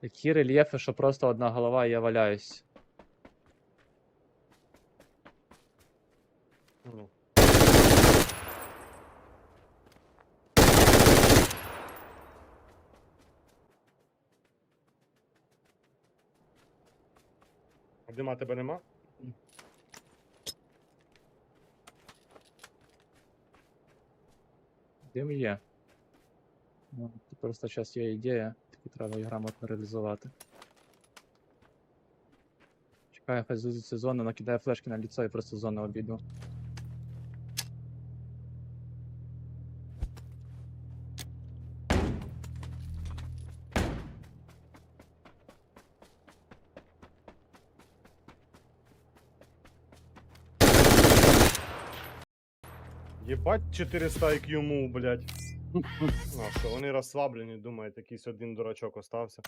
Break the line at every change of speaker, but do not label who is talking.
Такі рельєфи, що просто одна голова, і я валяюсь.
Ну. Дима тебе нема?
Дим є. Ну, просто зараз є ідея, яку треба її грамотно реалізувати. Чекаю, хай зузиться зону, накидає флешки на ліцо і просто зону обійду.
Єбать 400 IQ мув, блядь. А, що вони розслаблені, думають, якийсь один дурачок остався.